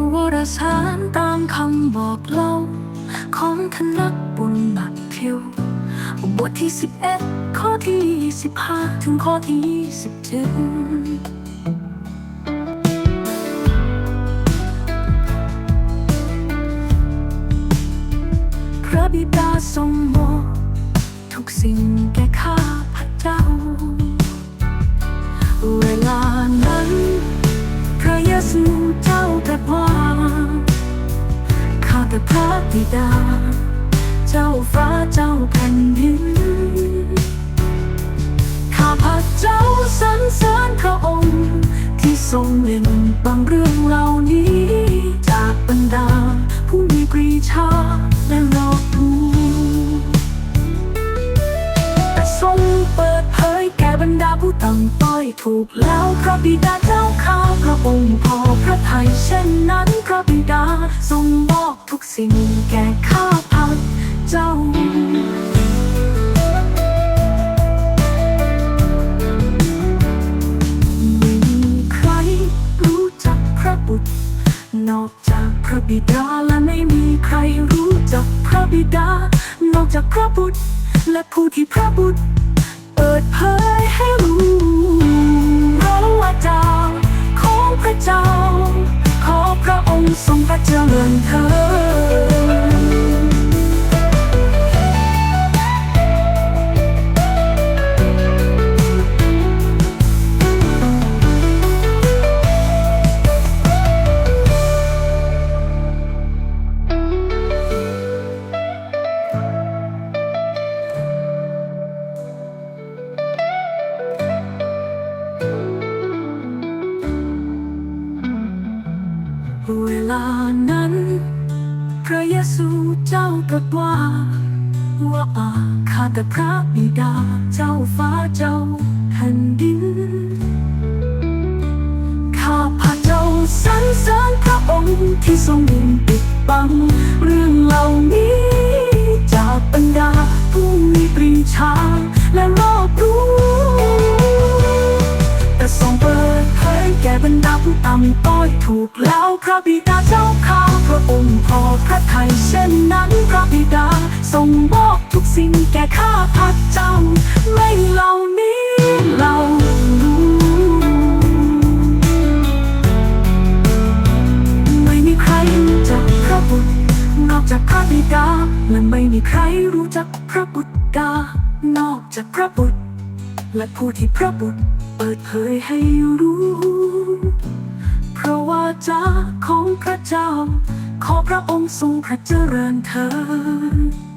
ุรสารตามคำบอกเล่า ของทนักบุญบัตทิว บทที่ 11 ข้อที่ 15 ถึงข้อที่ 27พระบิดาทรงมอบทุกสิ่งแก่ข้าพระเจ้า บิดา เจ้าฟ้าเจ้าแผ่นดิน ข้าพระเจ้าสรรเสริญพระองค์ ที่ทรงเล่นบางเรื่องเหล่านี้ จากบรรดา ผู้มีปรีชาและรอบรู้แต่ทรงเปิดเาผู้ต่ำต้อยถูกแล้วพระบิดาเจ้าข้าพระองค์พอพระทัยเช่นนั้นพระบิดาทรงมอบทุกสิ่งแก่ข้าพระเจ้ามีใครรู้จักพระบุตรนอกจากพระบิดาและไม่มีใครรู้จักพระบิดา นอกจากพระบุตรและผู้ที่พระบุตร ปิดเผยให้รู้ เวลานั้น พระเยซูเจ้าตรัสว่า ว่าอาข้าแต่พระบิดาเจ้าฟ้าเจ้าแผ่นดิน ข้าพระเจ้าสรรเสริญพระองค์ที่ทรงปิดบัง เรื่องเหล่านี้ บรรดาผู้ต่ำต้อยถูกแล้วพระบิดาเจ้าข้าพระองค์พอพระทัยเช่นนั้นพระบิดาทรงมอบทุกสิ่งแก่ข้าพระเจ้าไม่เหล่านี้เรารู้ไม่มีใครรู้จักพระบุตรนอกจากพระบิดาและไม่มีใครรู้จักพระบุตรดานอกจากพระบุตรและผู้ที่พระบุตรเปิดเผยให้รู้ พราะวาจาของพระเจ้า ขอพระองค์ทรงพระเจริญเถิด